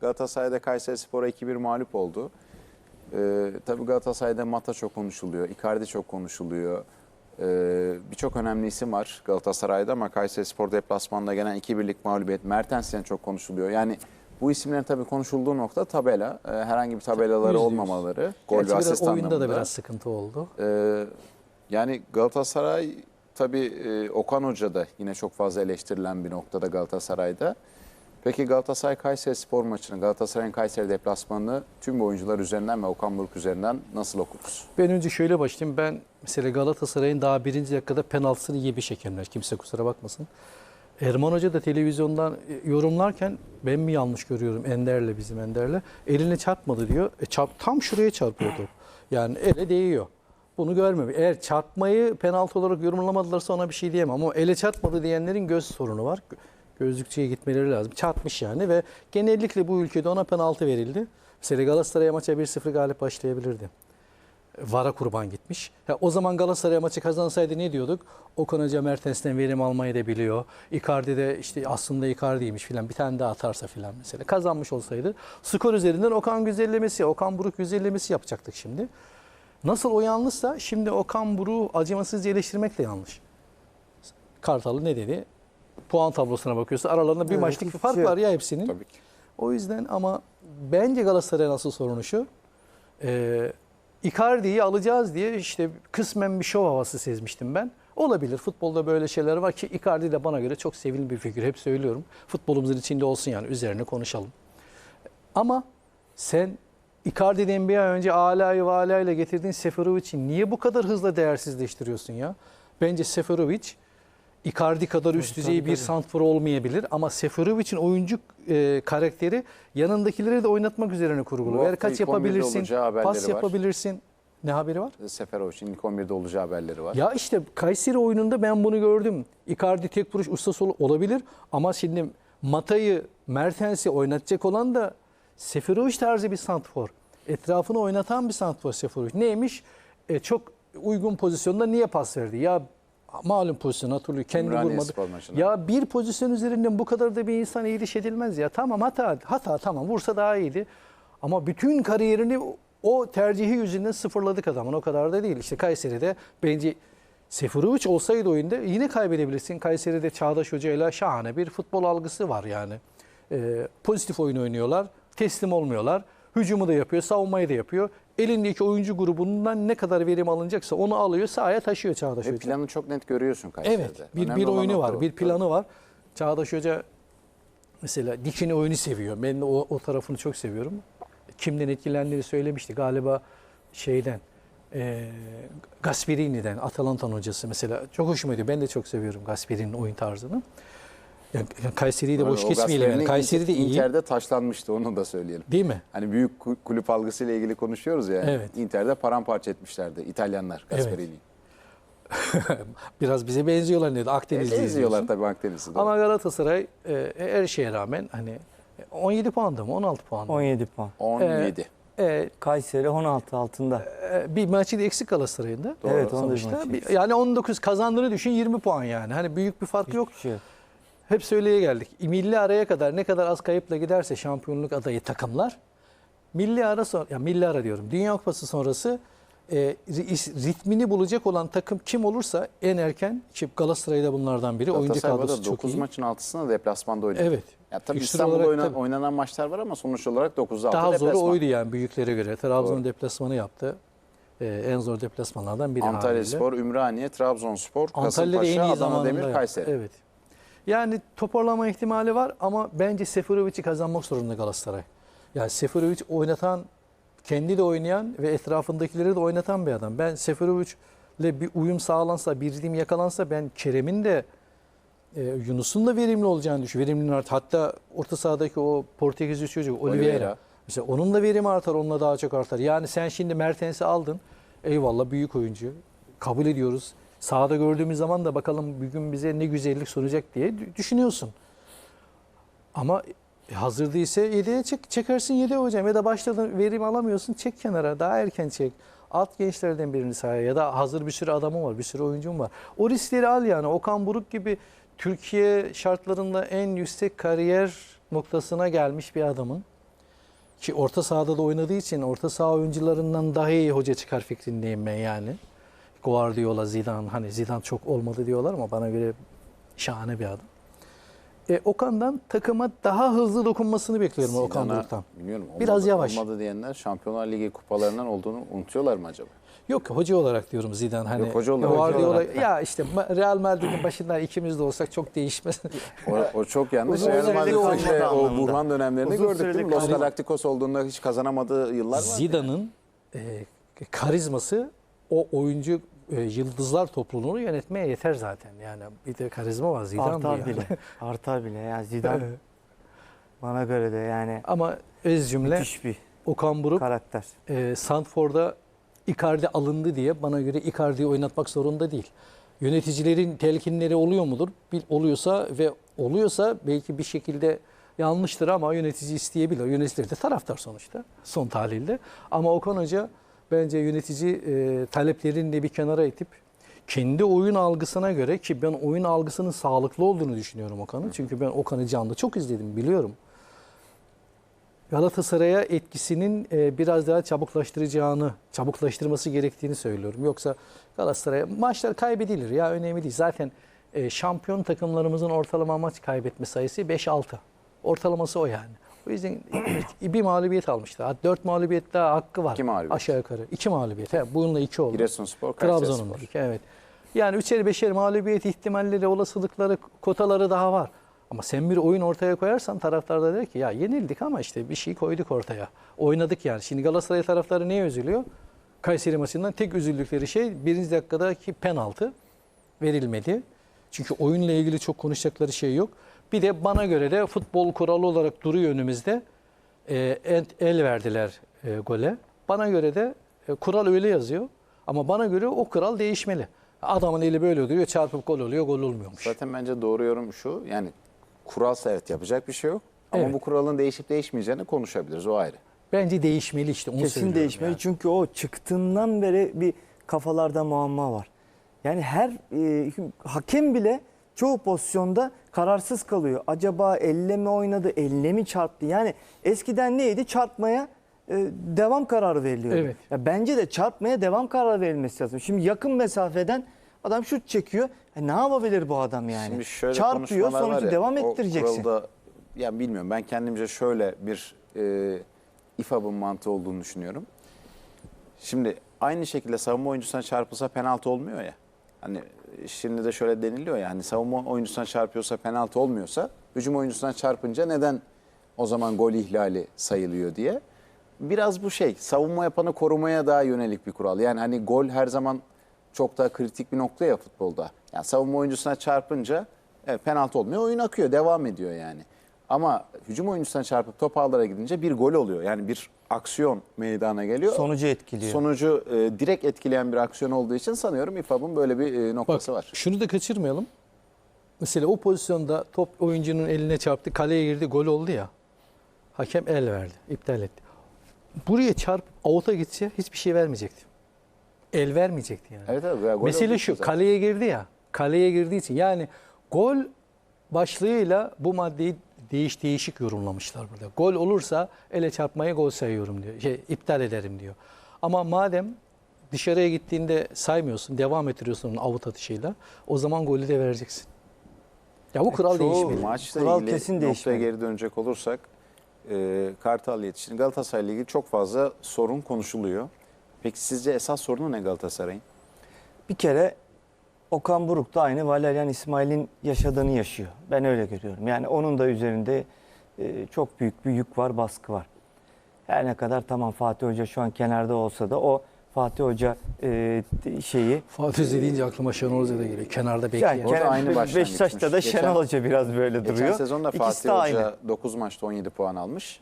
Galatasaray'da Kayseri Spor'a 2-1 mağlup oldu. Ee, tabii Galatasaray'da Mata çok konuşuluyor, Icardi çok konuşuluyor. Ee, Birçok önemli isim var Galatasaray'da ama Kayseri Spor deplasmanında gelen 2-1'lik mağlubiyet Mertens'ten çok konuşuluyor. Yani bu isimlerin tabii konuşulduğu nokta tabela. Ee, herhangi bir tabelaları olmamaları. Gol Gerçi ve biraz asist oyunda da biraz sıkıntı oldu. Ee, yani Galatasaray tabii e, Okan Hoca da yine çok fazla eleştirilen bir noktada Galatasaray'da. Peki Galatasaray Kayseri Spor maçını, Galatasaray'ın Kayseri deplasmanını tüm oyuncular üzerinden ve Okan Buruk üzerinden nasıl okuruz? Ben önce şöyle başlayayım. Ben mesela Galatasaray'ın daha birinci dakikada penaltısını yemiş şekemler. Kimse kusura bakmasın. Erman Hoca da televizyondan e, yorumlarken ben mi yanlış görüyorum Ender'le bizim Ender'le. Eline çarpmadı diyor. E çarp, tam şuraya çarpıyor. Yani ele değiyor. Bunu görmemiş. Eğer çarpmayı penaltı olarak yorumlamadılarsa ona bir şey diyemem. Ama ele çarpmadı diyenlerin göz sorunu var. Gözlükçüye gitmeleri lazım. Çarpmış yani ve genellikle bu ülkede ona penaltı verildi. Mesela Galatasaray'a maça 1-0 galip başlayabilirdi. VAR'a kurban gitmiş. Ya o zaman Galatasaray maçı kazansaydı ne diyorduk? Okan Hoca Mertens'ten verim almayı da biliyor. Icardi de işte aslında Icardi'ymiş filan bir tane daha atarsa filan mesela. Kazanmış olsaydı skor üzerinden Okan güzellemesi, Okan Buruk güzellemesi yapacaktık şimdi. Nasıl o yanlışsa şimdi Okan Buruk'u acımasızca eleştirmek de yanlış. Kartalı ne dedi? Puan tablosuna bakıyorsa aralarında bir Evet, maçlık bir fark şey var ya hepsinin. Tabii ki. O yüzden ama bence Galatasaray'ın asıl sorunu şu. E, Icardi'yi alacağız diye işte kısmen bir şov havası sezmiştim ben. Olabilir. Futbolda böyle şeyler var ki Icardi de bana göre çok sevimli bir figür. Hep söylüyorum. Futbolumuzun içinde olsun yani üzerine konuşalım. Ama sen Icardi'den bir ay önce Ala'yı ve Ala ile getirdiğin Seferovic'i niye bu kadar hızla değersizleştiriyorsun ya? Bence Seferovic Icardi kadar üst Tabii, düzey tabii, bir tabii. santfor olmayabilir ama Seferovic'in oyuncu e, karakteri yanındakileri de oynatmak üzerine kurgulu. Ver kaç ilk 11'de yapabilirsin, pas var. yapabilirsin. Ne haberi var? Seferovic'in ilk 11'de olacağı haberleri var. Ya işte Kayseri oyununda ben bunu gördüm. Icardi tek vuruş ustası ol- olabilir ama şimdi Mata'yı, Mertens'i oynatacak olan da Seferovic tarzı bir santfor. Etrafını oynatan bir santfor Seferovic. Neymiş? E, çok uygun pozisyonda niye pas verdi? Ya malum pozisyon hatırlıyor. Kendi Ümraniye vurmadı. Spor maçında. Ya bir pozisyon üzerinden bu kadar da bir insan iyiliş edilmez ya. Tamam hata, hata tamam vursa daha iyiydi. Ama bütün kariyerini o tercihi yüzünden sıfırladık adamın. O kadar da değil. İşte Kayseri'de bence Seferovic olsaydı oyunda yine kaybedebilirsin. Kayseri'de Çağdaş Hoca ile şahane bir futbol algısı var yani. Ee, pozitif oyun oynuyorlar. Teslim olmuyorlar. Hücumu da yapıyor, savunmayı da yapıyor. Elindeki oyuncu grubundan ne kadar verim alınacaksa onu alıyor, sahaya taşıyor Çağdaş Ve Hoca. planı çok net görüyorsun Kayseri'de. Evet. Bir, Önemli bir olan oyunu nokta var, o. bir planı var. Çağdaş Hoca mesela dikini oyunu seviyor. Ben de o, o tarafını çok seviyorum. Kimden etkilendiğini söylemişti. Galiba şeyden e, Gasperini'den, Atalanta'nın hocası mesela. Çok hoşuma gidiyor. Ben de çok seviyorum Gasperini'nin oyun tarzını. Yani, Kayseri'yi de boş kesmeyelim. Yani. Kayseri de iyi. Inter'de taşlanmıştı onu da söyleyelim. Değil mi? Hani büyük ku- kulüp algısıyla ilgili konuşuyoruz ya. Evet. Inter'de paramparça etmişlerdi İtalyanlar Evet. Gasperini'yi. Biraz bize benziyorlar dedi. Akdenizli Evet, Eziyorlar izliyorsun. tabii Akdeniz'i. doğru. Ama Galatasaray e, her şeye rağmen hani 17 puanda mı 16 puanda mı? 17 puan. 17. E, Kayseri 16 altında. e, bir maçı da eksik Galatasaray'ın da. Evet, bir Sonuçta maçı yani 19 kazandığını düşün 20 puan yani. Hani büyük bir fark yok. Hiçbir şey yok. Hep söyleye geldik. Milli araya kadar ne kadar az kayıpla giderse şampiyonluk adayı takımlar milli ara sonra ya milli ara diyorum. Dünya Kupası sonrası e, ri- ritmini bulacak olan takım kim olursa en erken ki Galatasaray da bunlardan biri. Oyuncu kadrosu çok 9 iyi. maçın 6'sını da deplasmanda oynadı. Evet. Ya tabii İstanbul'da olarak oyna- tabii. oynanan maçlar var ama sonuç olarak 9'da 6 Daha zoru oydu yani büyüklere göre. Trabzon deplasmanı yaptı. E, en zor deplasmanlardan biri Antalya haliyle. Spor, Ümraniye, Trabzonspor, Antalya'da en iyi Kasımpaşa, Adana Demir. Kayseri. Evet. Yani toparlama ihtimali var ama bence Seferovic'i kazanmak zorunda Galatasaray. Yani Seferovic oynatan, kendi de oynayan ve etrafındakileri de oynatan bir adam. Ben Seferovic'le bir uyum sağlansa, bir ritim yakalansa ben Kerem'in de e, Yunus'un da verimli olacağını düşünüyorum. Verimli art. Hatta orta sahadaki o Portekizli çocuk Oliveira. Oliveira. Mesela onun da verimi artar, onunla daha çok artar. Yani sen şimdi Mertens'i aldın. Eyvallah büyük oyuncu. Kabul ediyoruz. Sahada gördüğümüz zaman da bakalım bugün bize ne güzellik sunacak diye dü- düşünüyorsun. Ama e, hazır değilse yedeğe çek, çekersin yedeğe hocam. Ya da başladın verim alamıyorsun çek kenara daha erken çek. At gençlerden birini sahaya ya da hazır bir sürü adamım var, bir sürü oyuncum var. O riskleri al yani. Okan Buruk gibi Türkiye şartlarında en yüksek kariyer noktasına gelmiş bir adamın Ki orta sahada da oynadığı için orta saha oyuncularından daha iyi hoca çıkar fikrindeyim ben yani. Guardiola, Zidane hani Zidane çok olmadı diyorlar ama bana göre şahane bir adam. E, Okan'dan takıma daha hızlı dokunmasını bekliyorum Okan Buruk'tan. Bilmiyorum. Olmadı, Biraz yavaş. Olmadı diyenler Şampiyonlar Ligi kupalarından olduğunu unutuyorlar mı acaba? Yok hoca olarak diyorum Zidane hani Yok, hoca olarak. Guardiola olarak. ya işte Real Madrid'in başında ikimiz de olsak çok değişmez. O, o çok yanlış. Real Madrid'in işte o buhran dönemlerini Uzun gördük değil mi? Los. Galacticos olduğunda hiç kazanamadığı yıllar var. Zidane'ın e, karizması o oyuncu e, yıldızlar topluluğunu yönetmeye yeter zaten. Yani bir de karizma var Zidane Artar yani. bile. Artar bile. Yani Zidane bana göre de yani Ama öz cümle bir Okan Buruk karakter. e, Sandford'a Icardi alındı diye bana göre Icardi'yi oynatmak zorunda değil. Yöneticilerin telkinleri oluyor mudur? Bil, oluyorsa ve oluyorsa belki bir şekilde yanlıştır ama yönetici isteyebilir. Yöneticiler de taraftar sonuçta son tahlilde. Ama Okan Hoca bence yönetici e, taleplerini de bir kenara itip kendi oyun algısına göre ki ben oyun algısının sağlıklı olduğunu düşünüyorum Okan'ın. Çünkü ben Okan'ı canlı çok izledim biliyorum. Galatasaray'a etkisinin e, biraz daha çabuklaştıracağını, çabuklaştırması gerektiğini söylüyorum. Yoksa Galatasaray'a maçlar kaybedilir ya önemli değil. Zaten e, şampiyon takımlarımızın ortalama maç kaybetme sayısı 5-6. Ortalaması o yani. O yüzden bir mağlubiyet almıştı. Hatta 4 mağlubiyet daha hakkı var. İki mağlubiyet. Aşağı yukarı. 2 mağlubiyet. He, bununla 2 oldu. Giresunspor, Trabzon'un iki, evet. Yani üçer beşer mağlubiyet ihtimalleri, olasılıkları, kotaları daha var. Ama sen bir oyun ortaya koyarsan taraftar da der ki ya yenildik ama işte bir şey koyduk ortaya. Oynadık yani. Şimdi Galatasaray taraftarı neye üzülüyor? Kayseri maçından tek üzüldükleri şey birinci dakikadaki penaltı verilmedi. Çünkü oyunla ilgili çok konuşacakları şey yok. Bir de bana göre de futbol kuralı olarak duruyor önümüzde. E, el, el verdiler e, gole. Bana göre de e, kural öyle yazıyor. Ama bana göre o kural değişmeli. Adamın eli böyle duruyor, çarpıp gol oluyor, gol olmuyormuş. Zaten bence doğru yorum şu. Yani kuralsa evet yapacak bir şey yok. Ama Evet. bu kuralın değişip değişmeyeceğini konuşabiliriz. O ayrı. Bence değişmeli işte onu Kesin değişmeli. yani. Çünkü o çıktığından beri bir kafalarda muamma var. Yani her e, hakem bile çoğu pozisyonda kararsız kalıyor. Acaba elle mi oynadı, elle mi çarptı? Yani eskiden neydi? Çarpmaya e, devam kararı veriliyordu. Evet. Ya bence de çarpmaya devam kararı verilmesi lazım. Şimdi yakın mesafeden adam şut çekiyor. E ne yapabilir bu adam yani? Şimdi şöyle Çarpıyor sonucu ya, devam o ettireceksin. kuralda, yani bilmiyorum ben kendimce şöyle bir e, İFAB'ın mantığı olduğunu düşünüyorum. Şimdi aynı şekilde savunma oyuncusuna çarpılsa penaltı olmuyor ya. Hani şimdi de şöyle deniliyor ya hani savunma oyuncusuna çarpıyorsa penaltı olmuyorsa hücum oyuncusuna çarpınca neden o zaman gol ihlali sayılıyor diye. Biraz bu şey savunma yapanı korumaya daha yönelik bir kural. Yani hani gol her zaman çok daha kritik bir nokta ya futbolda. Yani savunma oyuncusuna çarpınca evet, penaltı olmuyor oyun akıyor devam ediyor yani. Ama hücum oyuncusuna çarpıp top ağlara gidince bir gol oluyor. Yani bir aksiyon meydana geliyor. Sonucu etkiliyor. Sonucu e, direkt etkileyen bir aksiyon olduğu için sanıyorum İFAB'ın böyle bir e, Bak noktası var. şunu da kaçırmayalım. Mesela o pozisyonda top oyuncunun eline çarptı, kaleye girdi, gol oldu ya. Hakem el verdi, iptal etti. Buraya çarp avuta gitse hiçbir şey vermeyecekti. El vermeyecekti yani. Evet evet. ya, gol Mesele şu, zaten. kaleye girdi ya. Kaleye girdiği için yani gol başlığıyla bu maddeyi değiş değişik yorumlamışlar burada. Gol olursa ele çarpmaya gol sayıyorum diyor. Şey iptal ederim diyor. Ama madem dışarıya gittiğinde saymıyorsun, devam ettiriyorsun onun avut atışıyla o zaman golü de vereceksin. Ya bu kural çoğu değişmeli. Maçla Kural ilgili kesin değişmeli. geri dönecek olursak e, Kartal yetişini Galatasaray'la ilgili çok fazla sorun konuşuluyor. Peki sizce esas sorunu ne Galatasaray'ın? Bir kere Okan Buruk da aynı Valerian İsmail'in yaşadığını yaşıyor. Ben öyle görüyorum. Yani onun da üzerinde e, çok büyük bir yük var, baskı var. Her ne kadar tamam Fatih Hoca şu an kenarda olsa da o Fatih Hoca e, şeyi Fatih Hoca deyince aklıma Şenol Hoca da geliyor. Kenarda bekleyen. yani Kenan- aynı. Beşiktaş'ta da Geçen- Şenol Hoca biraz böyle Geçen duruyor. sezonda İkisi Fatih Hoca aynı. 9 maçta 17 puan almış.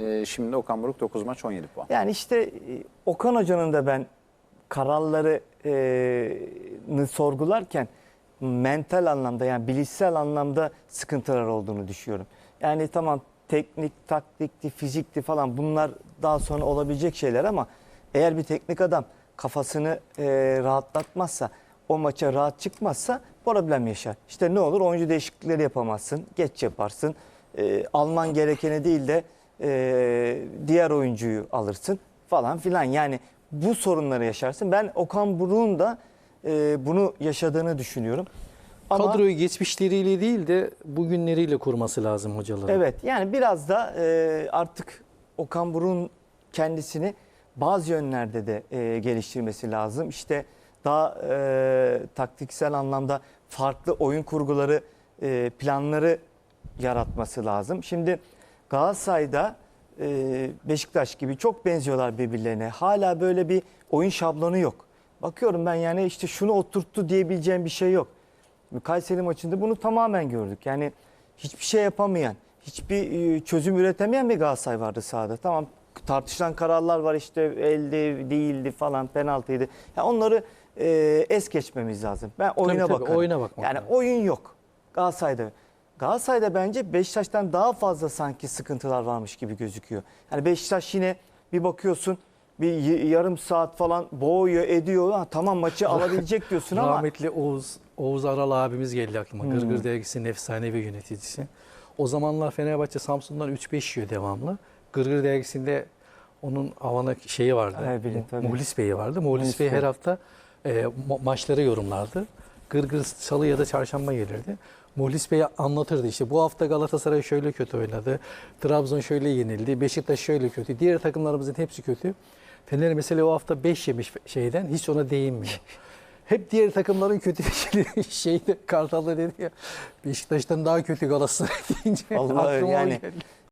E, şimdi Okan Buruk 9 maç 17 puan. Yani işte e, Okan Hoca'nın da ben kararlarını sorgularken mental anlamda yani bilişsel anlamda sıkıntılar olduğunu düşünüyorum. Yani tamam teknik, taktikti, fizikti falan bunlar daha sonra olabilecek şeyler ama eğer bir teknik adam kafasını e, rahatlatmazsa, o maça rahat çıkmazsa problem yaşar. İşte ne olur oyuncu değişiklikleri yapamazsın, geç yaparsın. E, alman gerekeni değil de e, diğer oyuncuyu alırsın falan filan. Yani bu sorunları yaşarsın. Ben Okan Buruk'un da e, bunu yaşadığını düşünüyorum. Ama Kadroyu geçmişleriyle değil de bugünleriyle kurması lazım hocaların. evet yani biraz da e, artık Okan Buruk'un kendisini bazı yönlerde de e, geliştirmesi lazım. İşte daha e, taktiksel anlamda farklı oyun kurguları, e, planları yaratması lazım. Şimdi Galatasaray'da e, Beşiktaş gibi çok benziyorlar birbirlerine. Hala böyle bir oyun şablonu yok. Bakıyorum ben yani işte şunu oturttu diyebileceğim bir şey yok. Kayseri maçında bunu tamamen gördük. Yani hiçbir şey yapamayan, hiçbir e, çözüm üretemeyen bir Galatasaray vardı sahada. Tamam tartışılan kararlar var işte elde değildi falan penaltıydı. Ya onları e, es geçmemiz lazım. Ben oyuna tabii, bakarım. oyuna bakmak Yani lazım. oyun yok Galatasaray'da. Galatasaray'da bence Beşiktaş'tan daha fazla sanki sıkıntılar varmış gibi gözüküyor. Yani Beşiktaş yine bir bakıyorsun bir yarım saat falan boğuyor ediyor. Ha, tamam maçı alabilecek diyorsun ama Rahmetli Oğuz, Oğuz Aral abimiz geldi aklıma. Hmm. Gırgır Dergisi'nin efsanevi yöneticisi. O zamanlar Fenerbahçe Samsun'dan 3-5 yiyor devamlı. Gırgır Dergisi'nde onun avana şeyi vardı. Evet, bilin, tabii. Muhlis Bey'i vardı. Muhlis, Muhlis Bey Bey. her hafta e, ma- maçları yorumlardı. Gırgır salı ya da çarşamba gelirdi. Muhlis Bey anlatırdı işte bu hafta Galatasaray şöyle kötü oynadı. Trabzon şöyle yenildi. Beşiktaş şöyle kötü. Diğer takımlarımızın hepsi kötü. Fener mesela o hafta 5 yemiş şeyden hiç ona değinmiyor. Hep diğer takımların kötü şeyde Kartal'da dedi ya Beşiktaş'tan daha kötü Galatasaray deyince Allah aklıma yani geldi.